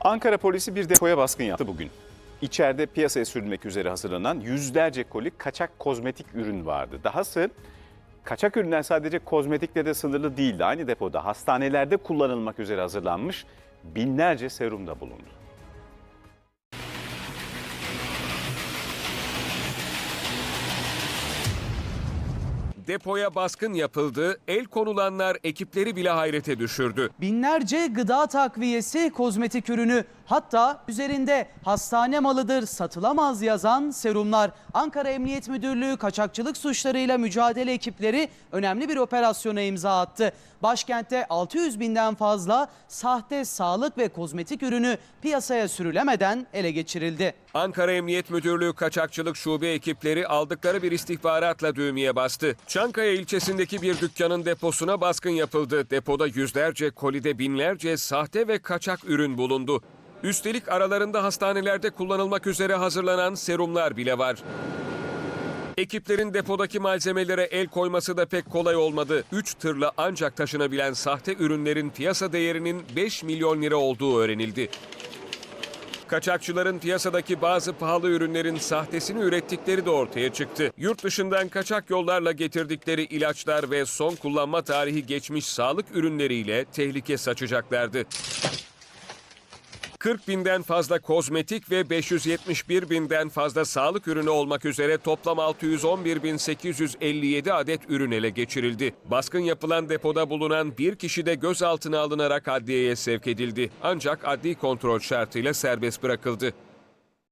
Ankara polisi bir depoya baskın yaptı bugün. İçeride piyasaya sürülmek üzere hazırlanan yüzlerce koli kaçak kozmetik ürün vardı. Dahası kaçak ürünler sadece kozmetikle de sınırlı değildi. Aynı depoda hastanelerde kullanılmak üzere hazırlanmış binlerce serum da bulundu. Depoya baskın yapıldı, el konulanlar ekipleri bile hayrete düşürdü. Binlerce gıda takviyesi, kozmetik ürünü hatta üzerinde hastane malıdır satılamaz yazan serumlar. Ankara Emniyet Müdürlüğü kaçakçılık suçlarıyla mücadele ekipleri önemli bir operasyona imza attı. Başkentte 600 binden fazla sahte sağlık ve kozmetik ürünü piyasaya sürülemeden ele geçirildi. Ankara Emniyet Müdürlüğü Kaçakçılık Şube ekipleri aldıkları bir istihbaratla düğmeye bastı. Çankaya ilçesindeki bir dükkanın deposuna baskın yapıldı. Depoda yüzlerce, kolide binlerce sahte ve kaçak ürün bulundu. Üstelik aralarında hastanelerde kullanılmak üzere hazırlanan serumlar bile var. Ekiplerin depodaki malzemelere el koyması da pek kolay olmadı. 3 tırla ancak taşınabilen sahte ürünlerin piyasa değerinin 5 milyon lira olduğu öğrenildi. Kaçakçıların piyasadaki bazı pahalı ürünlerin sahtesini ürettikleri de ortaya çıktı. Yurt dışından kaçak yollarla getirdikleri ilaçlar ve son kullanma tarihi geçmiş sağlık ürünleriyle tehlike saçacaklardı. 40 binden fazla kozmetik ve 571 binden fazla sağlık ürünü olmak üzere toplam 611.857 adet ürün ele geçirildi. Baskın yapılan depoda bulunan bir kişi de gözaltına alınarak adliyeye sevk edildi. Ancak adli kontrol şartıyla serbest bırakıldı.